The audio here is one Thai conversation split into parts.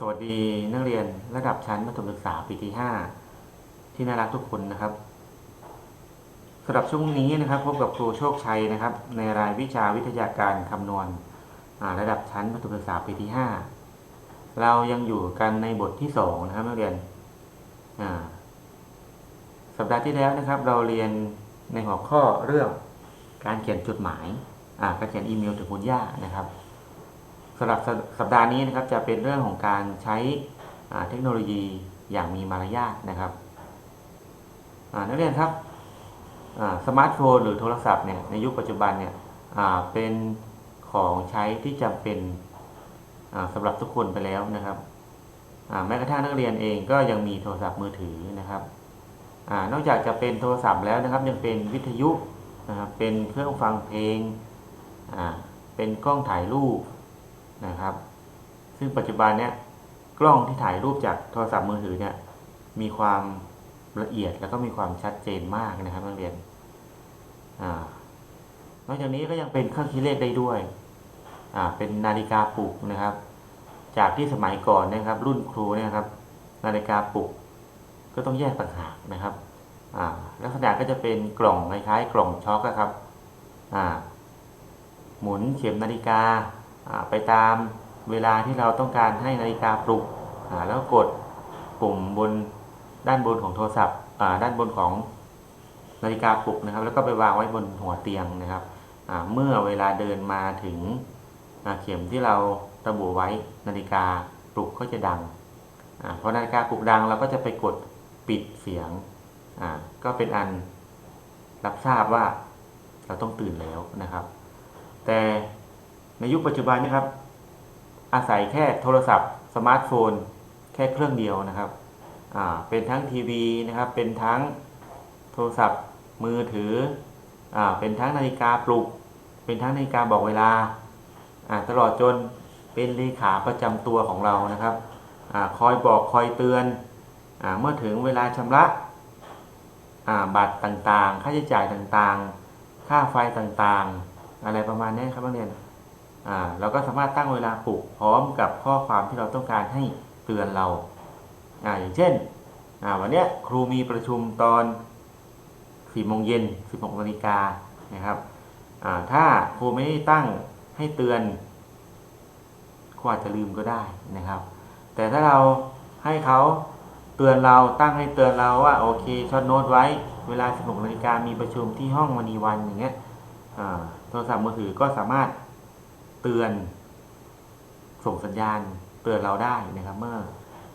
สวัสดีนักเรียนระดับชั้นมัธยมศึกษาปีที่ 5 ที่น่ารักทุกคนนะครับสำหรับช่วงนี้นะครับ พบกับครูโชคชัยนะครับ ในรายวิชาวิทยาการคำนวณระดับชั้นมัธยมศึกษาปีที่ 5 เรายังอยู่กันในบทที่ 2 นะครับนักเรียนสัปดาห์ที่แล้วนะครับ เราเรียนในหัวข้อเรื่องการเขียนจดหมายการเขียนอีเมลถึงคุณย่านะครับ สำหรับสัปดาห์นี้นะครับจะเป็นเรื่องของการใช้เทคโนโลยีอย่างมีมารยาทนะครับนักเรียนครับสมาร์ทโฟนหรือโทรศัพท์เนี่ยในยุคปัจจุบันเนี่ยเป็นของใช้ที่จำเป็นอ่าสำหรับทุกคนไปแล้วนะครับแม้กระทั่งนักเรียนเองก็ยังมีโทรศัพท์มือถือนะครับอนอกจากจะเป็นโทรศัพท์แล้วนะครับยังเป็นวิทยุนะครับเป็นเครื่องฟังเพลงเป็นกล้องถ่ายรูป นะครับ ซึ่งปัจจุบันเนี้ยกล้องที่ถ่ายรูปจากโทรศัพท์มือถือเนี่ยมีความละเอียดแล้วก็มีความชัดเจนมากนะครับนักเรียนอนอกจากนี้ก็ยังเป็นเครื่องคิดเลขได้ด้วยอ่าเป็นนาฬิกาปลุกนะครับ จากที่สมัยก่อนนะครับ รุ่นครูเนี่ยครับ นาฬิกาปลุกก็ต้องแยกต่างหากนะครับอ่าลักษณะก็จะเป็นกล่องคล้ายๆกล่องช็อคครับอ่าหมุนเข็มนาฬิกา ไปตามเวลาที่เราต้องการให้นาฬิกาปลุกแล้วกดปุ่มบนด้านบนของโทรศัพท์ด้านบนของนาฬิกาปลุกนะครับ แล้วก็ไปวางไว้บนหัวเตียงนะครับเมื่อเวลาเดินมาถึงเข็มที่เราระบุไว้นาฬิกาปลุกก็จะดังอ่าพอนาฬิกาปลุกดังเราก็จะไปกดปิดเสียงก็เป็นอันรับทราบว่าเราต้องตื่นแล้วนะครับ แต่ ในยุคปัจจุบันนะครับ อาศัยแค่โทรศัพท์สมาร์ทโฟน แค่เครื่องเดียวนะครับเป็นทั้งทีวีนะครับ เป็นทั้งโทรศัพท์มือถืออเป็นทั้งนาฬิกาปลุก เป็นทั้งนาฬิกาบอกเวลา ตลอดจนเป็นเลขาประจำตัวของเรานะครับอคอยบอกคอยเตือนอเมื่อถึงเวลาชำระบัตรต่างๆ ค่าใช้จ่ายต่างๆ ค่าไฟต่างๆ อะไรประมาณนี้ครับนักเรียนอ่า เราก็สามารถตั้งเวลาปลุกพร้อมกับข้อความที่เราต้องการให้เตือนเราอ่าอย่างเช่นอ่าวันเนี้ยครูมีประชุมตอน4โมงเย็น16นาฬิกานะครับอ่าถ้าครูไม่ได้ตั้งให้เตือนครูอาจจะลืมก็ได้นะครับ แต่ถ้าเราให้เขาเตือนเราตั้งให้เตือนเราว่าโอเคช็อตโน้ตไว้เวลา16นาฬิกามีประชุมที่ห้องมณีวันอย่างเงี้ยอ่าโทรศัพท์มือถือก็สามารถ เตือน ส่งสัญญาณเตือนเราได้นะครับ เมื่อ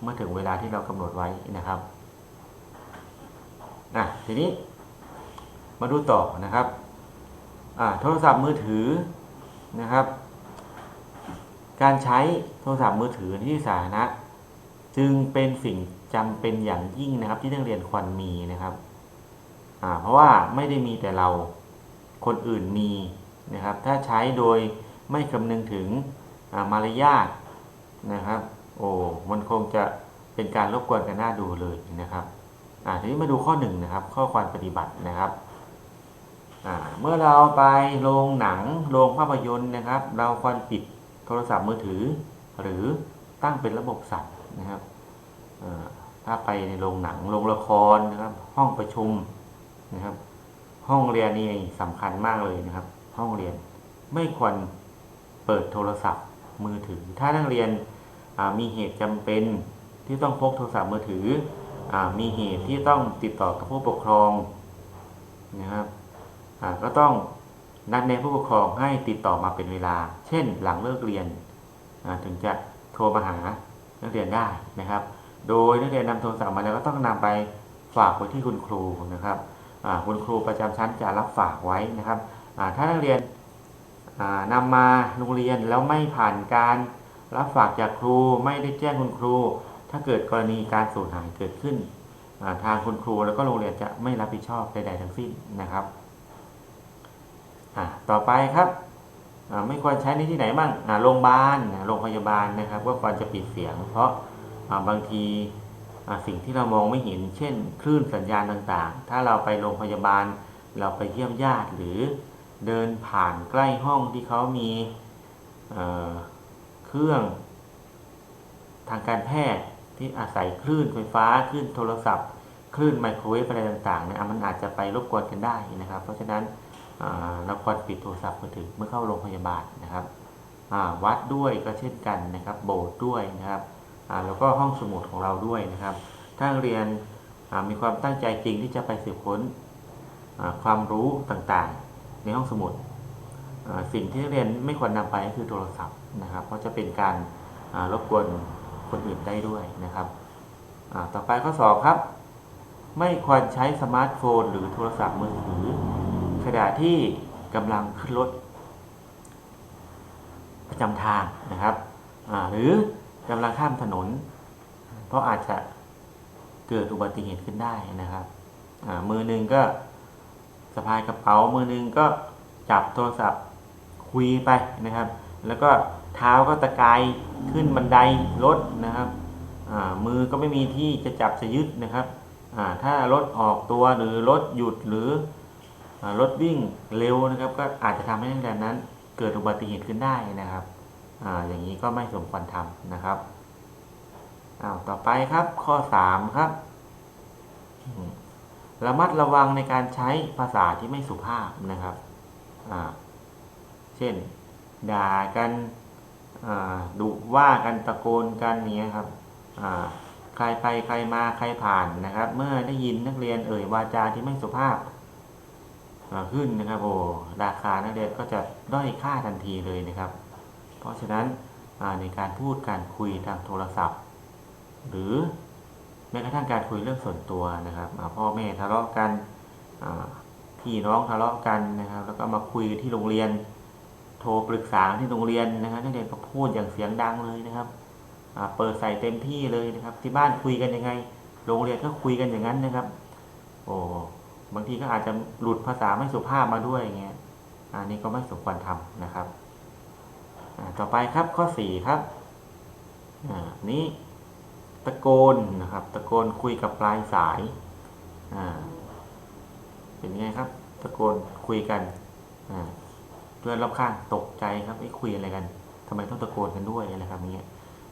เมื่อถึงเวลาที่เรากำหนดไว้นะครับอะทีนี้มาดูต่อนะครับอ่าโทรศัพท์มือถือนะครับ การใช้โทรศัพท์มือถือที่สาธารณะจึงเป็นสิ่งจำเป็นอย่างยิ่งนะครับ ที่นักเรียนควรมีนะครับอ่าเพราะว่าไม่ได้มีแต่เราคนอื่นมีนะครับ ถ้าใช้โดย ไม่คำนึงถึงมารยาทนะครับ โอ้มันคงจะเป็นการรบกวนกันหน้าดูเลยนะครับอ่าทีนี้มาดูข้อหนึ่งนะครับ ข้อความปฏิบัตินะครับอ่าเมื่อเราไปโรงหนังโรงภาพยนตร์นะครับ เราควรปิดโทรศัพท์มือถือ หรือตั้งเป็นระบบสั่นนะครับถ้าไปในโรงหนังโรงละครนะครับ ห้องประชุมนะครับ ห้องเรียนนี่สำคัญมากเลยนะครับ ห้องเรียนไม่ควร เปิดโทรศัพท์มือถือ ถ้านักเรียนมีเหตุจำเป็นที่ต้องพกโทรศัพท์มือถืออมีเหตุที่ต้องติดต่อกับผู้ปกครองนะครับก็ต้องนัดแนะผู้ปกครองให้ติดต่อมาเป็นเวลา เช่น หลังเลิกเรียนถึงจะโทรมาหานักเรียนได้นะครับ โดยนักเรียนนำโทรศัพท์มาแล้วก็ต้องนำไปฝากไว้ที่คุณครูนะครับคุณครูประจำชั้นจะรับฝากไว้นะครับถ้านักเรียน นำมาโรงเรียนแล้วไม่ผ่านการรับฝากจากครูไม่ได้แจ้งคุณครู ถ้าเกิดกรณีการสูญหายเกิดขึ้น ทางคุณครูแล้วก็โรงเรียนจะไม่รับผิดชอบใดๆทั้งสิ้นนะครับต่อไปครับไม่ควรใช้ในที่ไหนบ้างโรงพยาบาลโรงพยาบาลนะครับ ก็ควรจะปิดเสียง เพราะบางทีสิ่งที่เรามองไม่เห็น เช่น คลื่นสัญญาณต่างๆ ถ้าเราไปโรงพยาบาลเราไปเยี่ยมญาติหรือ เดินผ่านใกล้ห้องที่เขามีเเครื่องทางการแพทย์ที่อาศัยคลื่นไฟฟ้าคลื่นโทรศัพท์ คลื่นไมโครเวฟอะไรต่างๆเนี่ยอะมันอาจจะไปรบกวนกันได้นะครับ เพราะฉะนั้นเราควรปิดโทรศัพท์มือถือเมื่อเข้าโรงพยาบาลนะครับวัดด้วยก็เช่นกันนะครับ โบสถ์ด้วยนะครับแล้วก็ห้องสมุดของเราด้วยนะครับ ถ้าเรียนมีความตั้งใจจริงที่จะไปสืบค้นความรู้ต่างๆ ในห้องสมุดสิ่งที่นักเรียนไม่ควรนำไปก็คือโทรศัพท์นะครับ เพราะจะเป็นการรบกวนคนอื่นได้ด้วยนะครับต่อไปข้อสอบครับ ไม่ควรใช้สมาร์ทโฟน หรือโทรศัพท์มือถือขณะที่กำลังขึ้นรถประจำทางนะครับหรือกำลังข้ามถนน เพราะอาจจะเกิดอุบัติเหตุขึ้นได้นะครับมือหนึ่งก็ สะพายกระเป๋ามือหนึ่งก็จับโทรศัพท์คุยไปนะครับ แล้วก็เท้าก็ตะกายขึ้นบันไดรถนะครับมือก็ไม่มีที่จะจับจะยึดนะครับถ้ารถออกตัวหรือรถหยุดหรือรถวิ่งเร็วนะครับ ก็อาจจะทำให้นักเรียนนั้นเกิดอุบัติเหตุขึ้นได้นะครับออย่างนี้ก็ไม่สมควรทำนะครับอ้าวต่อไปครับข้อ 3 ครับ ระมัดระวังในการใช้ภาษาที่ไม่สุภาพนะครับ เช่น ด่ากันดุว่ากันตะโกนกันเนี้ยครับใครไปใครมาใครผ่านนะครับ เมื่อได้ยินนักเรียนเอ่ยวาจาที่ไม่สุภาพขึ้นนะครับโอ้ราคานักเรียนก็จะด้อยค่าทันทีเลยนะครับ เพราะฉะนั้นในการพูดการคุยทางโทรศัพท์ หรือ แม้กระทั่งการคุยเรื่องส่วนตัวนะครับพ่อแม่ทะเลาะกันพี่น้องทะเลาะกันนะครับ แล้วก็มาคุยที่โรงเรียน โทรปรึกษาที่โรงเรียนนะครับนักเรียนก็พูดอย่างเสียงดังเลยนะครับเปิดใส่เต็มที่เลยนะครับ ที่บ้านคุยกันยังไง โรงเรียนก็คุยกันอย่างนั้นนะครับ โอ้บางทีก็อาจจะหลุดภาษาไม่สุภาพมาด้วยอย่างเงี้ยอันนี้ก็ไม่สมควรทำนะครับต่อไปครับข้อสี่ครับ อ่า นี้ ตะโกนนะครับ ตะโกนคุยกับปลายสายอ่าเป็นไงครับ ตะโกนคุยกันอ่าเพื่อนรอบข้างตกใจครับไอ้คุยอะไรกันทำไมต้องตะโกนกันด้วยอะไรครับอย่างเงี้ย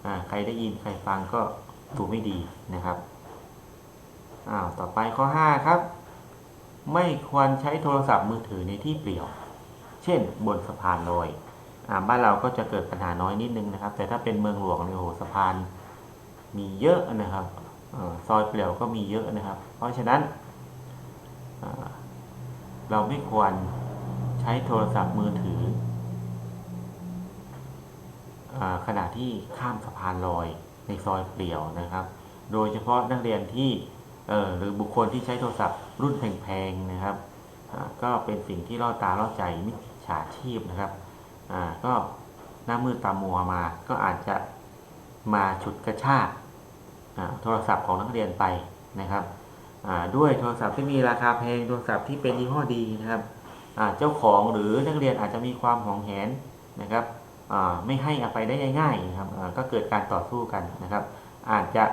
อ่าใครได้ยินใครฟังก็ดูไม่ดีนะครับอ้าวต่อไปข้อ5ครับ ไม่ควรใช้โทรศัพท์มือถือในที่เปลี่ยว เช่น บนสะพานลอยอ่าบ้านเราก็จะเกิดปัญหาน้อยนิดนึงนะครับ แต่ถ้าเป็นเมืองหลวงเนี่ยโอ้โหสะพาน มีเยอะนะครับอซอยเปลี่ยวก็มีเยอะนะครับ เพราะฉะนั้นเราไม่ควรใช้โทรศัพท์มือถืออขณะที่ข้ามสะพานลอยในซอยเปลี่ยวนะครับ โดยเฉพาะนักเรียนที่หรือบุคคลที่ใช้โทรศัพท์รุ่นแพงๆนะครับ ก็เป็นสิ่งที่ล่อตาล่อใจมิจฉาชีพนะครับก็หน้ามืดตามัวมาก็อาจจะมาฉุดกระชาก โทรศัพท์ของนักเรียนไปนะครับด้วยโทรศัพท์ที่มีราคาแพงโทรศัพท์ที่เป็นยี่ห้อดีนะครับเจ้าของหรือนักเรียนอาจจะมีความหวงแหนนะครับไม่ให้อาไปได้ง่ายๆนะครับก็เกิดการต่อสู้กันนะครับ อาจจะ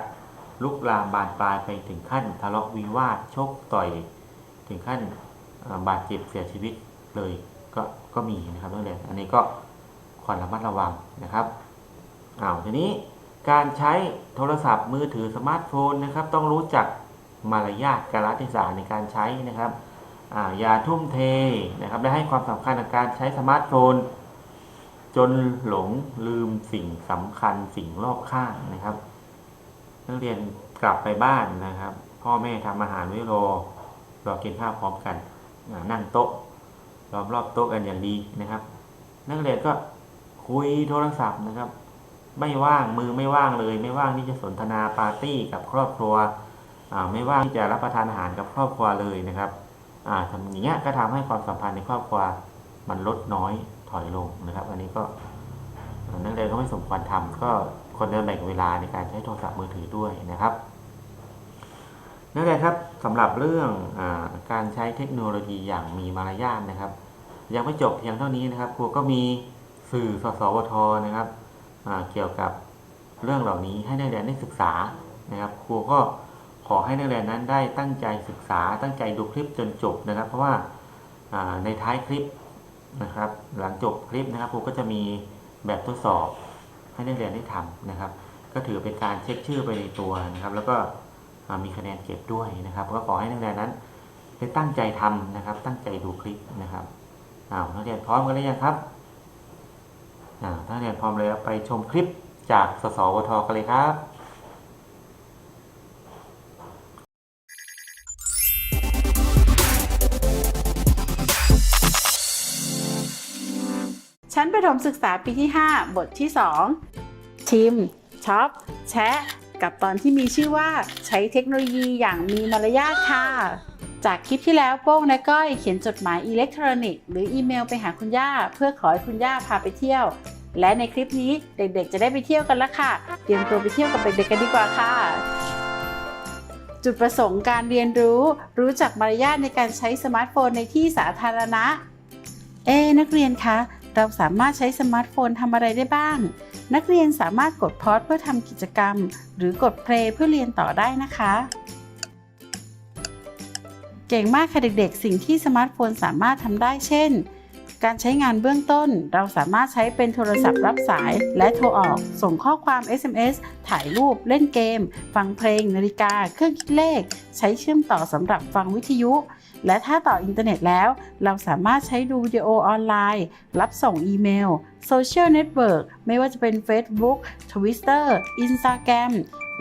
ลุกลามบานปลายไปถึงขั้นทะเลาะวิวาทชกต่อยถึงขั้นบาดเจ็บเสียชีวิตเลยก็ก็มีนะครับนักเรียนอันนี้ก็ควรระมัดระวังนะครับอ้าวทีนี้ การใช้โทรศัพท์มือถือสมาร์ทโฟนนะครับ ต้องรู้จักมารยาทกาลเทศะในการใช้นะครับออย่าทุ่มเทนะครับและให้ความสำคัญกับการใช้สมาร์ทโฟน จนหลงลืมสิ่งสำคัญสิ่งรอบข้างนะครับ นักเรียนกลับไปบ้านนะครับ พ่อแม่ทำอาหารไว้รอรอกินข้าวพร้อมกัน นั่งโต๊ะล้อมรอบโต๊ะกันอย่างดีนะครับ นักเรียนก็คุยโทรศัพท์นะครับ ไม่ว่างมือไม่ว่างเลย ไม่ว่างที่จะสนทนาปาร์ตี้กับครอบครัวไม่ว่างที่จะรับประทานอาหารกับครอบครัวเลยนะครับทำอย่างเงี้ยก็ทำให้ความสัมพันธ์ในครอบครัวมันลดน้อยถอยลงนะครับ อันนี้ก็นักเรียนก็ไม่สมควรทำก็คนจะแบ่งเวลาในการใช้โทรศัพท์มือถือด้วยนะครับนักเรียนครับสำหรับเรื่องอการใช้เทคโนโลยีอย่างมีมารยาทนะครับ ยังไม่จบเพียงเท่านี้นะครับครูก็มีสื่อสสวทนะครับ เกี่ยวกับเรื่องเหล่านี้ให้นักเรียนได้ศึกษานะครับ ครูก็ขอให้นักเรียนนั้นได้ตั้งใจศึกษา ตั้งใจดูคลิปจนจบนะครับ เพราะว่าในท้ายคลิปนะครับ หลังจบคลิปนะครับครูก็จะมีแบบทดสอบให้นักเรียนได้ทำนะครับ ก็ถือเป็นการเช็คชื่อไปในตัวนะครับ แล้วก็มีคะแนนเก็บด้วยนะครับ ก็ขอให้นักเรียนนั้นได้ตั้งใจทำนะครับ ตั้งใจดูคลิปนะครับอ้าวนักเรียนพร้อมกันหรือยังครับ ถ้านักเรียนพร้อมเลยไปชมคลิปจากสสวทกันเลยครับชั้นประถมศึกษาปีที่ 5 บทที่ 2 ชิมช็อป แชะ กับตอนที่มีชื่อว่าใช้เทคโนโลยีอย่างมีมารยาทค่ะ จากคลิปที่แล้วโป้งและก้อยเขียนจดหมายอิเล็กทรอนิกส์หรืออีเมลไปหาคุณย่า เพื่อขอให้คุณย่าพาไปเที่ยว และในคลิปนี้เด็กๆ จะได้ไปเที่ยวกันแล้วค่ะ เตรียมตัวไปเที่ยวกับเด็กๆกันดีกว่าค่ะ จุดประสงค์การเรียนรู้ รู้จักมารยาทในการใช้สมาร์ทโฟนในที่สาธารณะ เอ๊นักเรียนคะเราสามารถใช้สมาร์ทโฟนทำอะไรได้บ้าง นักเรียนสามารถกดพอสเพื่อทำกิจกรรม หรือกดเพลย์เพื่อเรียนต่อได้นะคะ เก่งมากค่ะเด็กๆ สิ่งที่สมาร์ทโฟนสามารถทำได้เช่น การใช้งานเบื้องต้น เราสามารถใช้เป็นโทรศัพท์รับสายและโทรออก ส่งข้อความ SMS ถ่ายรูป เล่นเกม ฟังเพลง นาฬิกา เครื่องคิดเลข ใช้เชื่อมต่อสำหรับฟังวิทยุ และถ้าต่ออินเทอร์เน็ตแล้ว เราสามารถใช้ดูวิดีโอออนไลน์ รับส่งอีเมลโซเชียลเน็ตเวิร์กไม่ว่าจะเป็น Facebook Twitter Instagram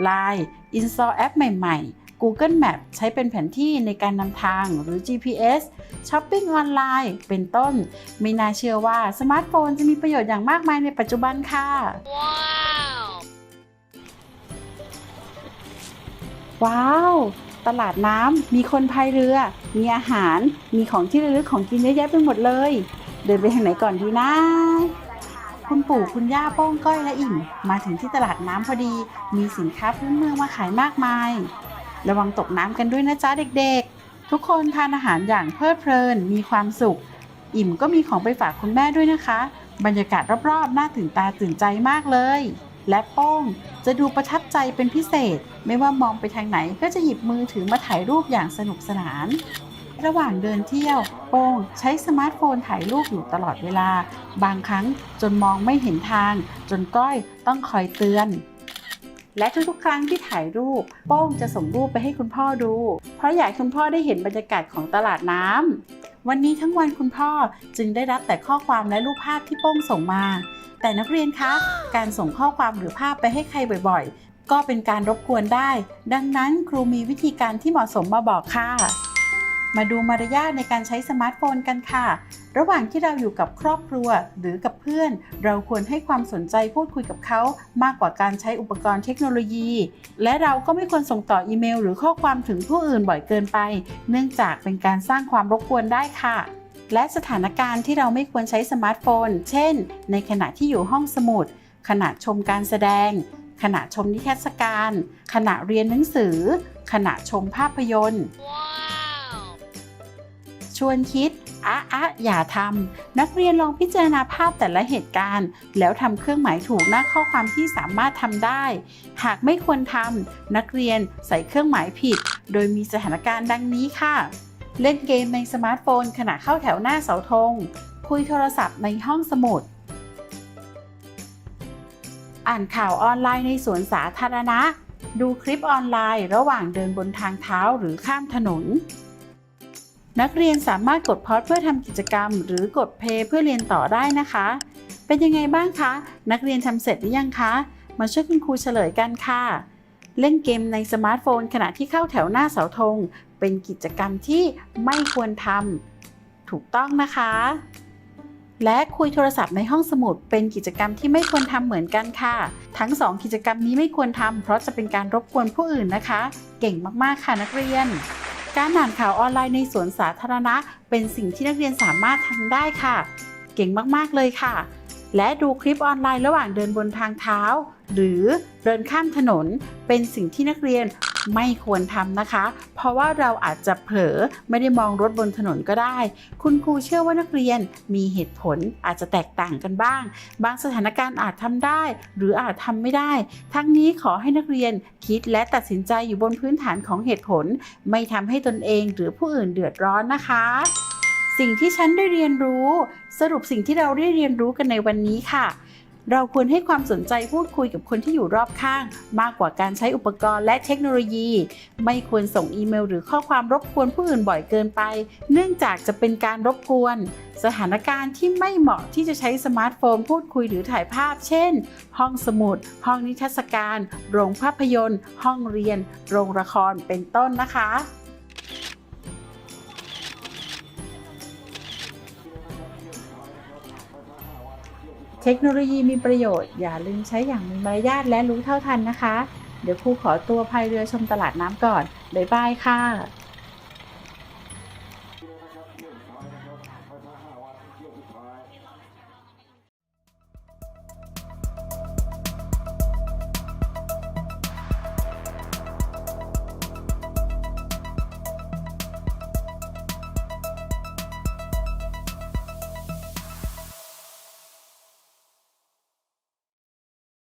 Line Install แอปใหม่ ๆ Google Map ใช้เป็นแผนที่ในการนำทางหรือ GPS ช้อปปิ้งออนไลน์ เป็นต้น ไม่น่าเชื่อว่าสมาร์ทโฟนจะมีประโยชน์อย่างมากมายในปัจจุบันค่ะ ว้าว ตลาดน้ำมีคนพายเรือ มีอาหาร มีของที่ระลึกของกินเยอะแยะไปหมดเลย เดินไปทางไหนก่อนดีนะคุณปู่คุณย่าโป้งก้อยและอิ่ม มาถึงที่ตลาดน้ำพอดี มีสินค้าพื้นเมืองมาขายมากมาย ระวังตกน้ำกันด้วยนะจ๊ะเด็กๆ ทุกคนทานอาหารอย่างเพลิดเพลิน มีความสุข อิ่มก็มีของไปฝากคุณแม่ด้วยนะคะ บรรยากาศรอบๆ น่าตื่นตาตื่นใจมากเลย และโป้งจะดูประทับใจเป็นพิเศษ ไม่ว่ามองไปทางไหนก็จะหยิบมือถือมาถ่ายรูปอย่างสนุกสนาน ระหว่างเดินเที่ยว โป้งใช้สมาร์ทโฟนถ่ายรูปอยู่ตลอดเวลา บางครั้งจนมองไม่เห็นทาง จนก้อยต้องคอยเตือน และทุกๆ ครั้งที่ถ่ายรูปโป้งจะส่งรูปไปให้คุณพ่อดู เพราะอยากคุณพ่อได้เห็นบรรยากาศของตลาดน้ำวันนี้ทั้งวันคุณพ่อจึงได้รับแต่ข้อความและรูปภาพที่โป้งส่งมา แต่นักเรียนคะ การส่งข้อความหรือภาพไปให้ใครบ่อยๆ ก็เป็นการรบกวนได้ ดังนั้นครูมีวิธีการที่เหมาะสมมาบอกค่ะ มาดูมารยาทในการใช้สมาร์ทโฟนกันค่ะ ระหว่างที่เราอยู่กับครอบครัวหรือกับเพื่อน เราควรให้ความสนใจพูดคุยกับเขา มากกว่าการใช้อุปกรณ์เทคโนโลยี และเราก็ไม่ควรส่งต่ออีเมล หรือข้อความถึงผู้อื่นบ่อยเกินไป เนื่องจากเป็นการสร้างความรบกวนได้ค่ะและสถานการณ์ที่เราไม่ควรใช้สมาร์ทโฟน เช่น ในขณะที่อยู่ห้องสมุด ขณะชมการแสดง ขณะชมนิทรรศการ ขณะเรียนหนังสือ ขณะชมภาพยนตร์ ชวนคิดอะอะอย่าทำนักเรียนลองพิจารณาภาพแต่ละเหตุการณ์ แล้วทำเครื่องหมายถูกหน้าข้อความที่สามารถทำได้ หากไม่ควรทำนักเรียนใส่เครื่องหมายผิด โดยมีสถานการณ์ดังนี้ค่ะ เล่นเกมในสมาร์ทโฟนขณะเข้าแถวหน้าเสาธง คุยโทรศัพท์ในห้องสมุด อ่านข่าวออนไลน์ในสวนสาธารณะ ดูคลิปออนไลน์ ระหว่างเดินบนทางเท้าหรือข้ามถนน นักเรียนสามารถกดพอสเพื่อทำกิจกรรม หรือกดเพย์เพื่อเรียนต่อได้นะคะ เป็นยังไงบ้างคะ นักเรียนทำเสร็จหรือยังคะ มาช่วยคุณครูเฉลยกันค่ะ เล่นเกมในสมาร์ทโฟนขณะที่เข้าแถวหน้าเสาธง เป็นกิจกรรมที่ไม่ควรทำถูกต้องนะคะ และคุยโทรศัพท์ในห้องสมุด เป็นกิจกรรมที่ไม่ควรทำเหมือนกันค่ะ ทั้งสองกิจกรรมนี้ไม่ควรทำเพราะจะเป็นการรบกวนผู้อื่นนะคะ เก่งมากๆค่ะนักเรียน การอ่านข่าวออนไลน์ในสวนสาธารณะ เป็นสิ่งที่นักเรียนสามารถทำได้ค่ะ เก่งมากๆเลยค่ะ และดูคลิปออนไลน์ระหว่างเดินบนทางเท้า หรือเดินข้ามถนนเป็นสิ่งที่นักเรียนไม่ควรทำนะคะ เพราะว่าเราอาจจะเผลอไม่ได้มองรถบนถนนก็ได้ คุณครูเชื่อว่านักเรียนมีเหตุผลอาจจะแตกต่างกันบ้าง บางสถานการณ์อาจทำได้ หรืออาจทำไม่ได้ ทั้งนี้ขอให้นักเรียนคิดและตัดสินใจอยู่บนพื้นฐานของเหตุผล ไม่ทำให้ตนเองหรือผู้อื่นเดือดร้อนนะคะสิ่งที่ฉันได้เรียนรู้ สรุปสิ่งที่เราได้เรียนรู้กันในวันนี้ค่ะ เราควรให้ความสนใจพูดคุยกับคนที่อยู่รอบข้าง มากกว่าการใช้อุปกรณ์และเทคโนโลยี ไม่ควรส่งอีเมล หรือข้อความรบกวนผู้อื่นบ่อยเกินไป เนื่องจากจะเป็นการรบกวน สถานการณ์ที่ไม่เหมาะที่จะใช้สมาร์ทโฟนพูดคุยหรือถ่ายภาพ เช่น ห้องสมุด ห้องนิทรรศการ โรงภาพยนตร์ ห้องเรียน โรงละคร เป็นต้นนะคะ เทคโนโลยีมีประโยชน์ อย่าลืมใช้อย่างมีมารยาทและรู้เท่าทันนะคะ เดี๋ยวครูขอตัวพายเรือชมตลาดน้ำก่อน บ๊ายบายค่ะ